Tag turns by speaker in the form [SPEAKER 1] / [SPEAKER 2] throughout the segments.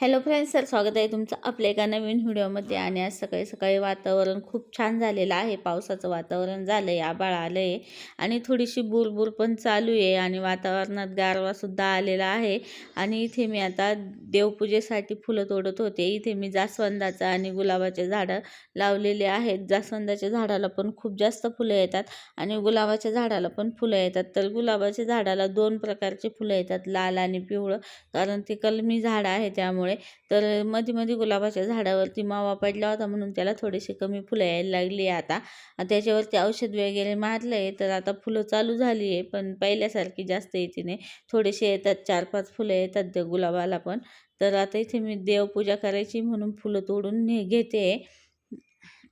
[SPEAKER 1] Hello friends sir स्वागत आहे तुमचं आपल्या एका नवीन व्हिडिओमध्ये. आणि आज सकाळी सकाळी वातावरण खूप छान झालेलं आहे. पावसाचं वातावरण झालं आहे आभाळ आलं आहे आणि थोडीशी बुरबुर पण चालू आहे आणि वातावरणात गारवासुद्धा आलेला आहे. आणि इथे मी आता देवपूजेसाठी फुलं तोडत होते. इथे मी जास्वंदाचं आणि गुलाबाचे झाडं लावलेले आहेत. जास्वंदाच्या झाडाला पण खूप जास्त फुलं येतात आणि गुलाबाच्या झाडाला पण फुलं येतात. तर गुलाबाच्या झाडाला दोन प्रकारचे फुलं येतात लाल आणि पिवळं. कारण ते कलमी झाड आहे त्यामुळे तर मध्ये मध्ये गुलाबाच्या झाडावरती मावा पडला होता म्हणून त्याला थोडेसे कमी फुलं यायला लागली आहे आता. त्याच्यावरती औषध वगैरे मारलं आहे तर आता फुलं चालू झाली आहे पण पहिल्यासारखी जास्त येते नाही. थोडेसे येतात चार पाच फुलं येतात त्या गुलाबाला पण. तर आता इथे मी देवपूजा करायची म्हणून फुलं तोडून ने घेते.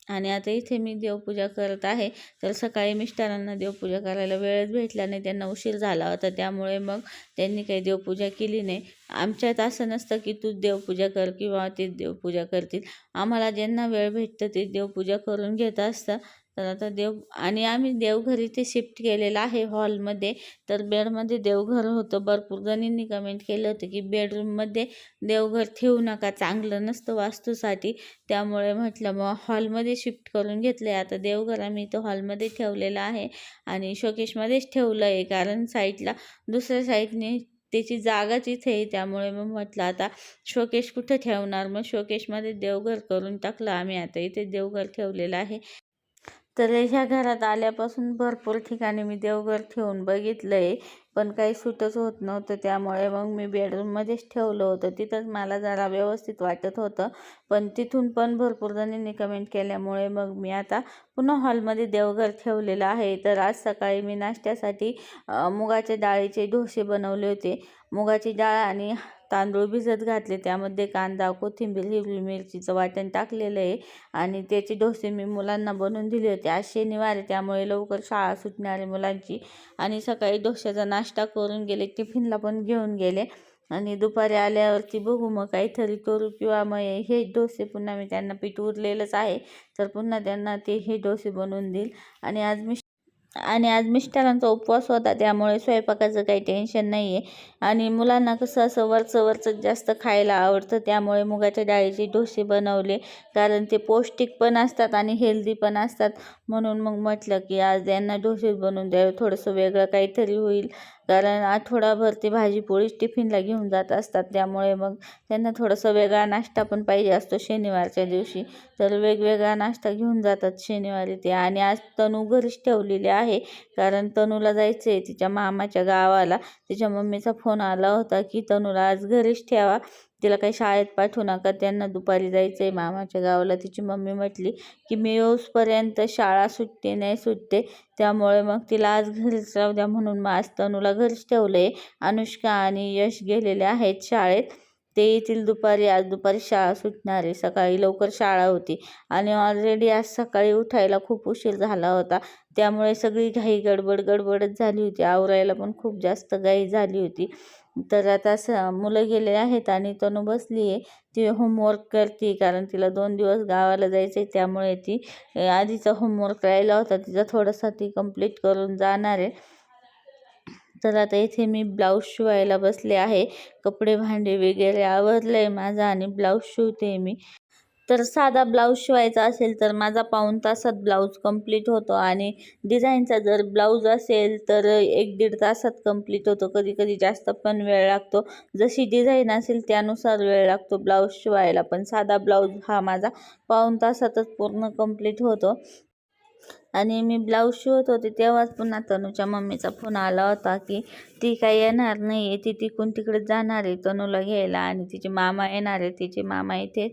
[SPEAKER 1] आणि आता इथे मी देवपूजा करत आहे. तर सकाळी मिस्टरांना देवपूजा करायला वेळच भेटला नाही. त्यांना उशीर झाला होता. त्यामुळे मग त्यांनी काही देवपूजा केली नाही. आमच्यात असं नसतं की तू देवपूजा कर किंवा ते देवपूजा करतील. आम्हाला ज्यांना वेळ भेटतं ते देवपूजा करून घेत असतं. तर आता देव आणि आम्ही देवघर इथे शिफ्ट केलेलं आहे हॉलमध्ये तर बेडमध्ये देवघर होतं. भरपूर जणींनी कमेंट केलं होतं की बेडरूममध्ये देवघर ठेवू नका चांगलं नसतं वास्तूसाठी. त्यामुळे म्हटलं मग हॉलमध्ये शिफ्ट करून घेतलं आहे आता देवघर आम्ही इथं हॉलमध्ये ठेवलेलं आहे. आणि शोकेशमध्येच ठेवलं आहे कारण साईडला दुसऱ्या साईडने त्याची जागाच इथे आहे. त्यामुळे मग म्हटलं आता शोकेश कुठं ठेवणार? मग शोकेशमध्ये देवघर करून टाकलं आम्ही. आता इथे देवघर ठेवलेलं आहे. तर ह्या घरात आल्यापासून भरपूर ठिकाणी मी देवघर ठेवून बघितलं आहे पण काही सुटच होत नव्हतं त्यामुळे मग मी बेडरूममध्येच ठेवलं होतं. तिथंच मला जरा व्यवस्थित वाटत होतं. पण तिथून पण भरपूर जणींनी कमेंट केल्यामुळे मग मी आता पुन्हा हॉलमध्ये देवघर ठेवलेलं आहे. तर आज सकाळी मी नाश्त्यासाठी मुगाच्या डाळीचे डोसे बनवले होते. मुगाची डाळ आणि तांदूळ भिजत घातले त्यामध्ये कांदा कोथिंबीर हिरवी मिरचीचं वाटण टाकलेलं आहे आणि त्याचे डोसे मी मुलांना बनवून दिले होते. आज शनिवार आहे त्यामुळे लवकर शाळा सुटणारे मुलांची आणि सकाळी डोश्याचा नाश्ता करून गेले टिफिनला पण घेऊन गेले आणि दुपारी आल्यावरती बघू मग काहीतरी करू किंवा मग हे डोसे पुन्हा मी त्यांना पीठ उरलेलंच आहे तर पुन्हा त्यांना ते हे डोसे बनवून देईल. आणि आज मी आणि आज मिस्टरांचा उपवास होता त्यामुळे स्वयंपाकाचं काही टेन्शन नाही आहे आणि मुलांना कसं असं वरचं वरचं जास्त खायला आवडतं त्यामुळे मुगाच्या डाळीचे डोसे बनवले. कारण ते पौष्टिक पण असतात आणि हेल्दी पण असतात. म्हणून मग म्हटलं की आज यांना डोसे बनवून द्यावे थोडंसं वेगळं काहीतरी होईल. कारण आठवडाभर ते भाजी पोळीच टिफिनला घेऊन जात असतात. त्यामुळे मग त्यांना थोडासा वेगळा नाश्ता पण पाहिजे असतो शनिवारच्या दिवशी. तर वेगवेगळा नाश्ता घेऊन जातात शनिवारी ते. आणि आज तनू घरीच ठेवलेली आहे. कारण तनूला जायचं आहे तिच्या मामाच्या गावाला. तिच्या मम्मीचा फोन आला होता की तनूला आज घरीच ठेवा. तिला काही शाळेत पाठवू नका त्यांना दुपारी जायचं आहे मामाच्या गावाला. तिची मम्मी म्हटली की मी येऊसपर्यंत शाळा सुटते नाही सुटते त्यामुळे मग तिला आज घरीच राहू द्या म्हणून मग आज तनूला घरीच ठेवलं आहे अनुष्का आणि यश गेलेले आहेत शाळेत. ते येतील दुपारी आज दुपारी शाळा सुटणार आहे. सकाळी लवकर शाळा होती आणि ऑलरेडी आज सकाळी उठायला खूप उशीर झाला होता. त्यामुळे सगळी घाई गडबड गडबडच झाली होती. आवरायला पण खूप जास्त घाई झाली होती. तर आता स मुलं गेले आहेत आणि तनू बसली आहे. ती होमवर्क करते कारण तिला दोन दिवस गावाला जायचं आहे त्यामुळे ती आधीचा होमवर्क राहिला होता. तिचा थोडासा ती कंप्लीट करून जाणार आहे. तर आता इथे मी ब्लाऊज शिवायला बसले आहे. कपडे भांडे वगैरे आवरलं आहे माझं आणि ब्लाऊज शिवते मी. तर साधा ब्लाऊज शिवायचा असेल तर माझा पाऊण तासात ब्लाऊज कंप्लीट होतो. आणि डिझाईनचा जर ब्लाऊज असेल तर एक दीड तासात कंप्लीट होतो. कधी कधी जास्त पण वेळ लागतो. जशी डिझाईन असेल त्यानुसार वेळ लागतो ब्लाऊज शिवायला. पण साधा ब्लाऊज हा माझा पाऊण तासातच पूर्ण कंप्लीट होतो. आणि मी ब्लाऊज शिवत होते तेव्हाच पुन्हा तनूच्या मम्मीचा फोन आला होता की ती काही येणार नाही आहे ती तिकून तिकडे जाणार आहे तनूला घ्यायला आणि तिचे मामा येणार आहे तिचे मामा इथे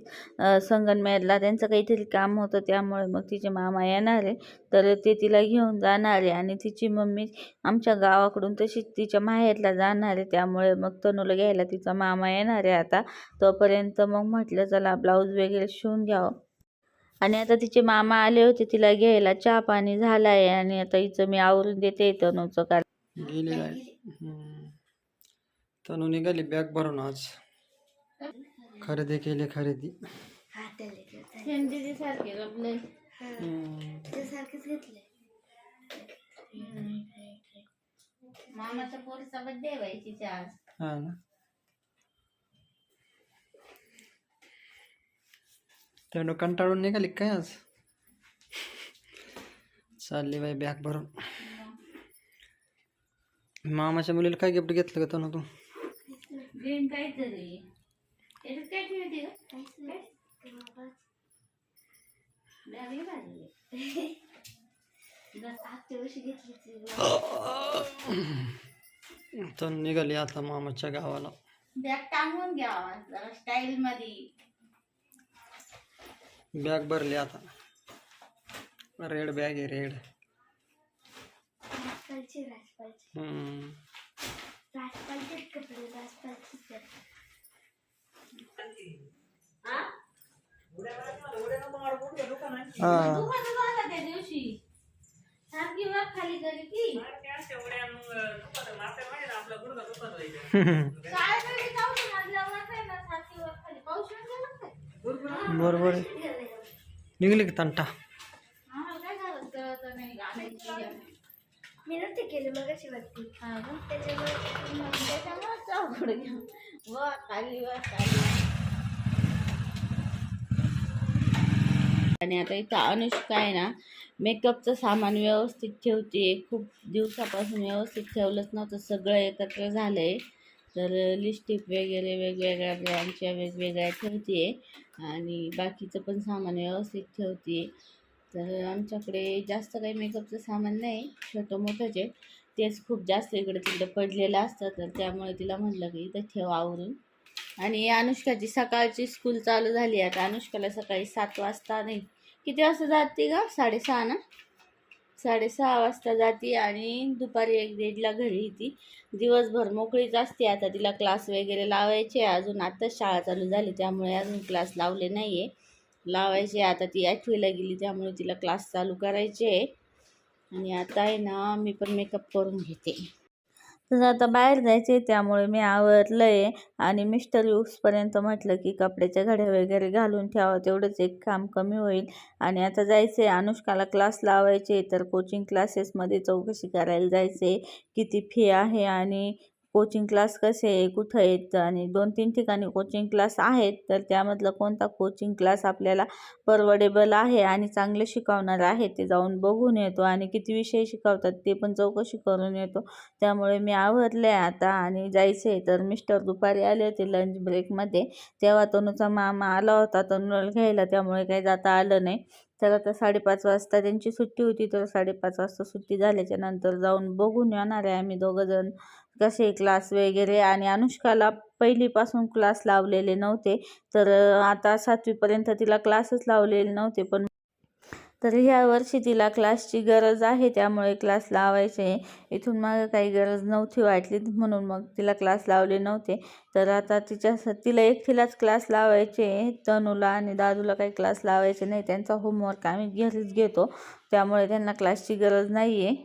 [SPEAKER 1] संगनमेरला. त्यांचं काहीतरी काम होतं त्यामुळे मग तिचे मामा येणार आहे तर ते तिला घेऊन जाणार आहे आणि तिची मम्मी आमच्या गावाकडून तशीच तिच्या माहेरला जाणार आहे त्यामुळे मग तनूला घ्यायला तिचा मामा येणार आहे आता. तोपर्यंत मग म्हटलं चला ब्लाऊज वगैरे शिवून घ्यावं. आणि आता तिचे मामा आले होते तिला घ्यायला. चहा पाणी झाला आहे आणि आता हिचं मी आवरून देते तनूचं कारण.
[SPEAKER 2] गेली काय तनु निघाली बॅग भरून आज. खरेदी केली खरेदी. हम्म.
[SPEAKER 1] मामाच्या पोरीचा बड्डे व्हायची आज
[SPEAKER 2] हा ना. त्यानं कंटाळून निघाली काय आज? चालली बाई बॅग भरून. मामाच्या मुलीला काय गिफ्ट घेतलं का तनु तू. तनु निघाली आता मामाच्या गावाला.
[SPEAKER 1] बॅग टांगून घ्यावा स्टाईल मध्ये.
[SPEAKER 2] बॅग भरली आता. रेड बॅग आहे रेड. हम्म. हा. बरोबर आहे. निघली का तंटा?
[SPEAKER 1] आम्हाला काय झालं कळत नाही गाण्याची
[SPEAKER 3] मी नव्हते केले मग अशी वाटते
[SPEAKER 1] हा का?
[SPEAKER 3] त्याच्यामुळे
[SPEAKER 1] त्याच्यामुळेच अवघड घ्या वर खाली वर खाली. आणि आता इथं अनुष्का आहे ना मेकअपचं सामान व्यवस्थित ठेवते. खूप दिवसापासून व्यवस्थित ठेवलंच नव्हतं. सगळं एकत्र झालं आहे तर लिपस्टिक वगैरे वेगवेगळ्या ब्रँडच्या वेगवेगळ्या ठेवते आणि बाकीचं पण सामान व्यवस्थित ठेवते. तर आमच्याकडे जास्त काही मेकअपचं सामान नाही छोटं मोठंच आहे. तेच खूप जास्त इकडे तिकडे पडलेलं असतं तर त्यामुळे तिला म्हटलं की इथं ठेव आवरून. आणि अनुष्काची सकाळची स्कूल चालू झाली आता अनुष्काला सकाळी सात वाजता नाही. किती वाजता जाते का साडेसहा ना? साडेसहा वाजता जाते आणि दुपारी एक दीडला घरी येते. दिवसभर मोकळीच असते. आता तिला क्लास वगैरे लावायचे अजून आत्ताच शाळा चालू झाली. त्यामुळे अजून क्लास लावले नाही आहे. लावायचे आता ती आठवीला गेली. त्यामुळे तिला क्लास चालू करायचे आहे. आणि आता आहे ना मी पण मेकअप करून घेते. तर आता बाहेर जायचे आहे, त्यामुळे मी आवरलं आहे. आणि मिस्टर येऊसपर्यंत म्हटलं की कपड्याच्या घड्या वगैरे घालून ठेवा तेवढंच एक काम कमी होईल. आणि आता जायचं आहे अनुष्काला क्लास लावायचे तर कोचिंग क्लासेसमध्ये चौकशी करायला जायचे किती फी आहे आणि कोचिंग क्लास कसे आहे कुठं आहेत आणि दोन तीन ठिकाणी कोचिंग क्लास आहेत तर त्यामधला कोणता कोचिंग क्लास आपल्याला परवडेबल आहे आणि चांगलं शिकवणार आहे ते जाऊन बघून येतो आणि किती विषय शिकवतात ते पण चौकशी करून येतो. त्यामुळे मी आवरले आता आणि जायचे आहे तर मिस्टर दुपारी आले होते लंच ब्रेकमध्ये तेव्हा तनूचा मामा आला होता तनूला घ्यायला. त्यामुळे काही जाता आलं नाही. तर आता साडेपाच वाजता त्यांची सुट्टी होती तर साडेपाच वाजता सुट्टी झाल्याच्यानंतर जाऊन बघून येणार आहे आम्ही दोघंजण कसे क्लास वगैरे आणि अनुष्काला पहिलीपासून क्लास लावलेले नव्हते तर आता सातवीपर्यंत तिला क्लासच लावलेले नव्हते पण तर ह्या वर्षी तिला क्लासची गरज आहे त्यामुळे क्लास लावायचे. इथून मागं काही गरज नव्हती वाटली म्हणून मग तिला क्लास लावले नव्हते. तर आता तिच्या तिला एकटीलाच क्लास लावायचे. तनूला आणि दादूला काही क्लास लावायचे नाही त्यांचा होमवर्क आम्ही घरीच घेतो. त्यामुळे त्यांना क्लासची गरज नाही आहे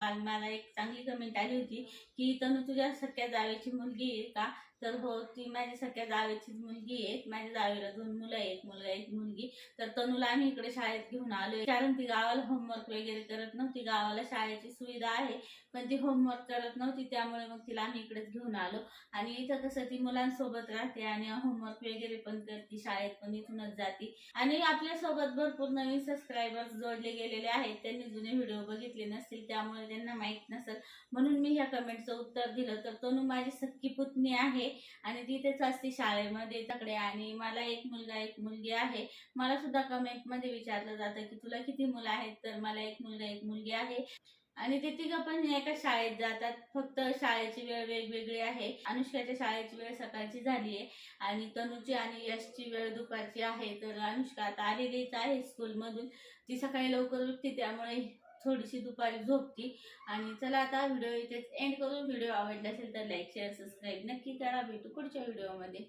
[SPEAKER 1] काल मला एक चांगली कमेंट आली होती की तनु तुझ्यासारख्या जावेची मुलगी आहे का? तर हो ती माझी सख्या जावेचीच मुलगी आहे. माझ्या जावेला दोन मुलं एक मुलगा एक मुलगी. तर तनूला आम्ही इकडे शाळेत घेऊन आलोय. कारण ती गावाला होमवर्क वगैरे करत नव्हती. गावाला शाळेची सुविधा आहे. पण ती होमवर्क करत नव्हती. त्यामुळे मग तिला आम्ही इकडेच घेऊन आलो. आणि इथं कसं ती मुलांसोबत राहते आणि होमवर्क वगैरे पण करते. शाळेत पण इथूनच जाते. आणि आपल्यासोबत भरपूर नवीन सबस्क्रायबर्स जोडले गेलेले आहेत. त्यांनी जुने व्हिडिओ बघितले नसतील. त्यामुळे त्यांना माहीत नसेल म्हणून मी ह्या कमेंटचं उत्तर दिलं तर तनू माझी सख्खी पुतणी आहे आणि तिथेच असते शाळेमध्ये तकडे आणि मला एक मुलगा एक मुलगी आहे. मला सुद्धा कमेंटमध्ये विचारलं जातं की तुला किती मुलं आहेत? तर मला एक मुलगा एक मुलगी आहे. आणि ते तिघं पण एका शाळेत जातात. फक्त शाळेची वेळ वेगवेगळी आहे. अनुष्काच्या शाळेची वेळ सकाळची झाली आहे आणि तनुची आणि यशची वेळ दुपारची आहे. तर अनुष्का आता आलेलीच आहे स्कूलमधून ती सकाळी लवकर उठते त्यामुळे थोडीशी दुपारी झोपती. आणि चला आता व्हिडिओ इथेच एंड करू. व्हिडिओ आवडला असेल तर लाईक शेअर सबस्क्राईब नक्की करा. भेटू पुढच्या व्हिडिओमध्ये